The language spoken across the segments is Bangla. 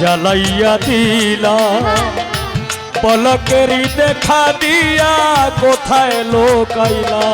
জ্বালাইয়া দিলা। পলকেরি দেখা দিয়া কোথায় লোকাইলা?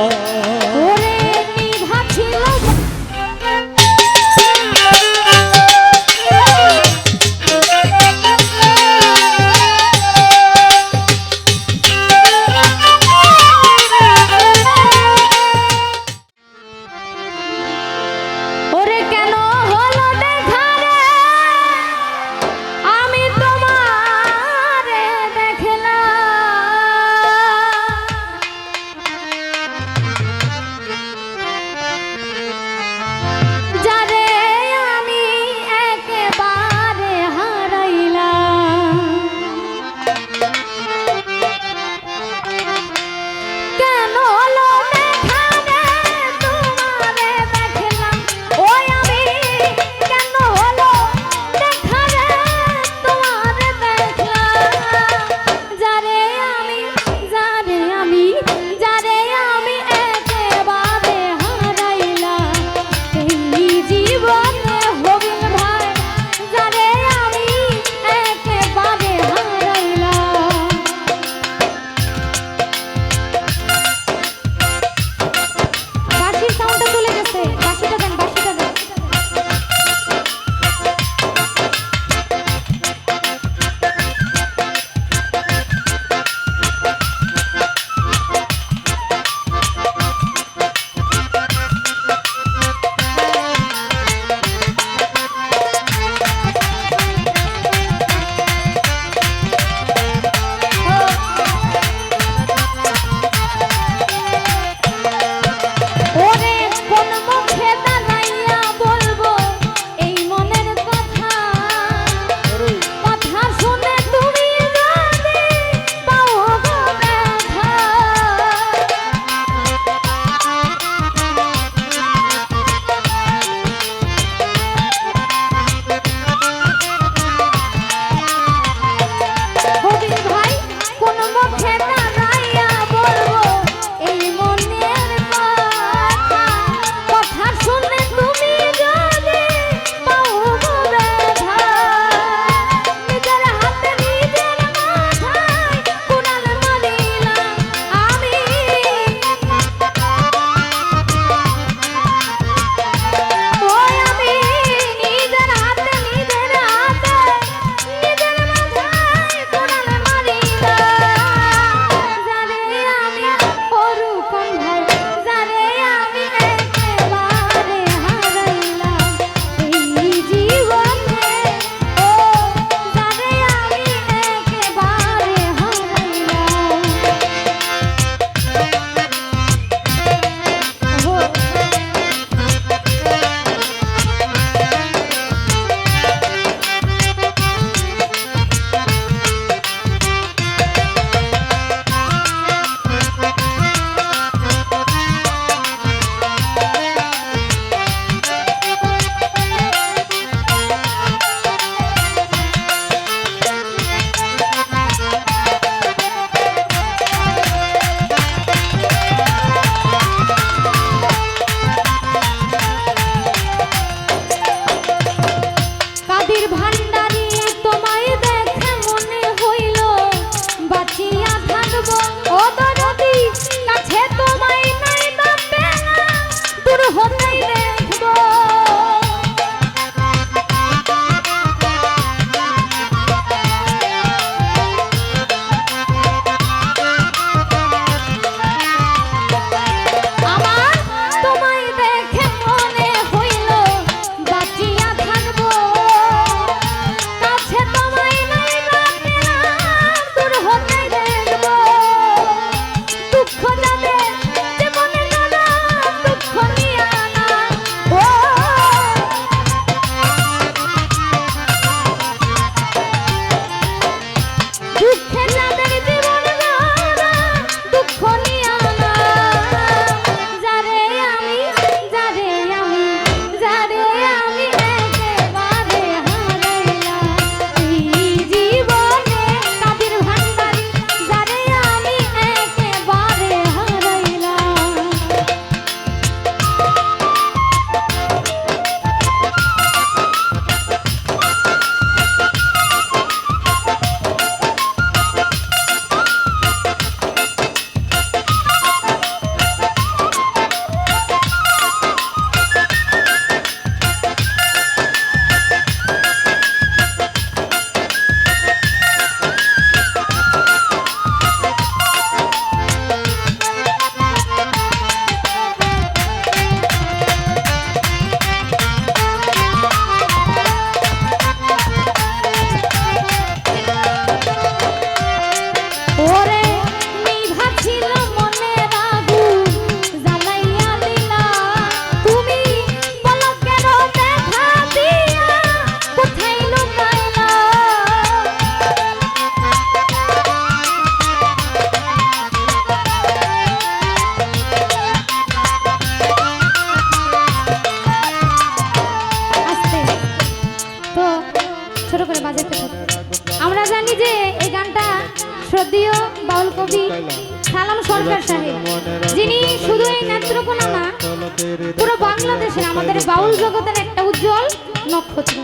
জগতের একটা উজ্জ্বল নক্ষত্র।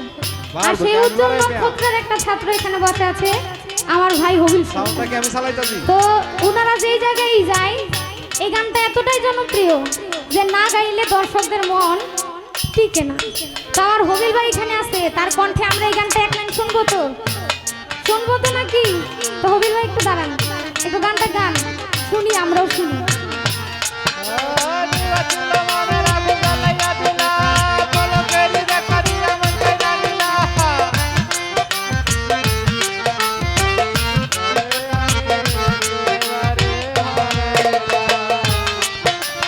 আর সেই উজ্জ্বল নক্ষত্রের একটা ছাত্র এখানে বসে আছে আমার ভাই হবিল তো ওনারা যেই জায়গায় যায় এই গানটা এতটাই জনপ্রিয় যে না গাইলে দর্শকদের মন টিকে না। তো আমার হবিল ভাই এখানে আছে তার কণ্ঠে আমরা এই গানটা এক লাইন শুনব তো? শুনব তো নাকি? তো হবিল ভাই একটু দাঁড়ান একটু গানটা গান শুনি আমরাও শুনি।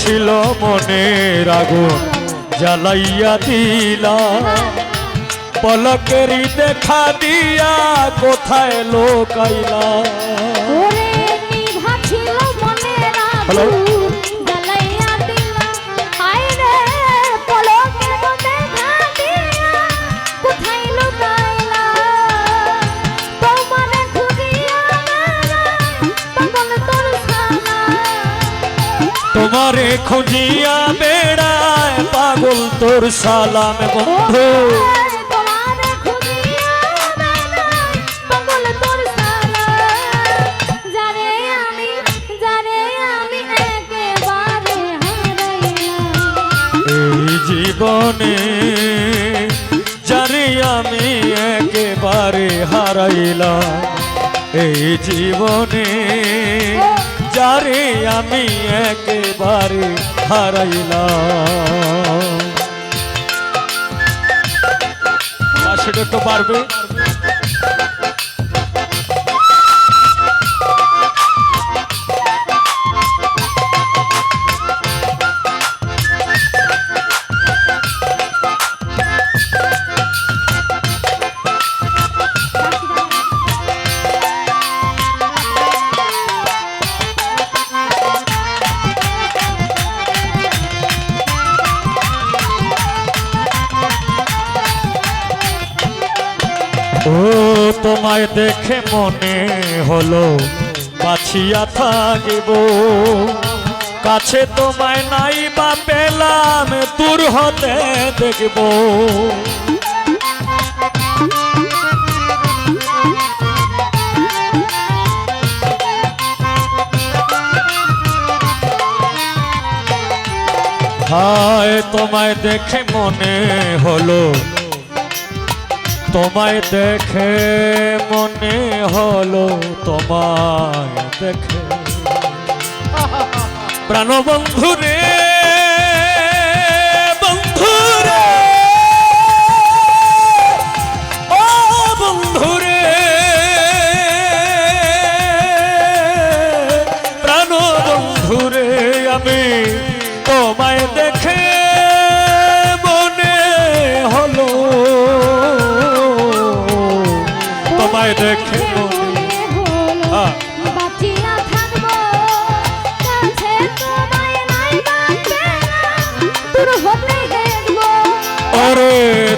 ছিল মনে রাগু জ্বালাইয়া দিলা। পলকেরি দেখা দিয়া কোথায় লোকাইলা? হ্যালো? তোমারে খুঁজিয়া বেড়ায় পাগল তোর সালাম বন্ধু। জীবনে জানি আমি একেবারে হারাইলাম। এই জীবনে যারে আমি একেবারে হারাইলাম। সেটা তো পারবে দেখে মনে হলো, বাছিয়া থাকিব। কাছে তোমায় নাই বা পেলাম, দূর হতে দেখব। হায়, তোমায় দেখে মনে হলো তোমায় দেখে মনে হলো তোমায় দেখে। প্রাণবন্ধু রে ওরে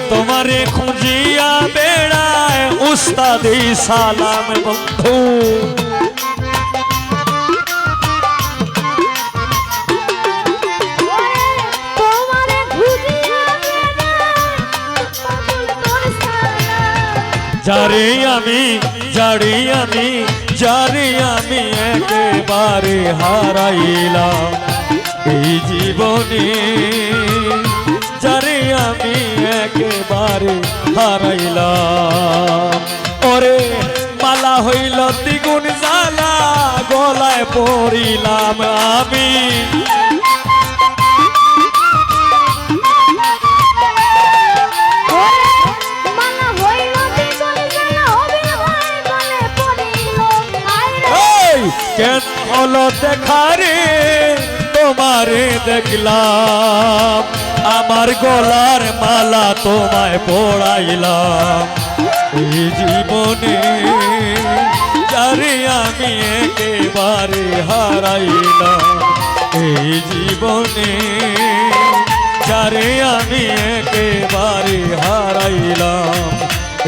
তোমারে খুঁজিয়া বেড়ায় উস্তাদি সালাম বন্ধু যারে আমি যারে আমি যারে আমি একেবারে হারাইলাম। এই জীবনে যারে আমি একেবারে হারাইলাম। ওরে, মালা হইল দ্বিগুণ জ্বালা, গলায় পড়িলাম আমি। কেন হলো দেখারে তোমারে দেখলাম। আমার গলার মালা তোমায় পড়াইলাম। এই জীবনে যারে আমি একেবারে হারাইলাম। এই জীবনে যারে আমি একেবারে হারাইলাম।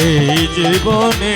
এই জীবনে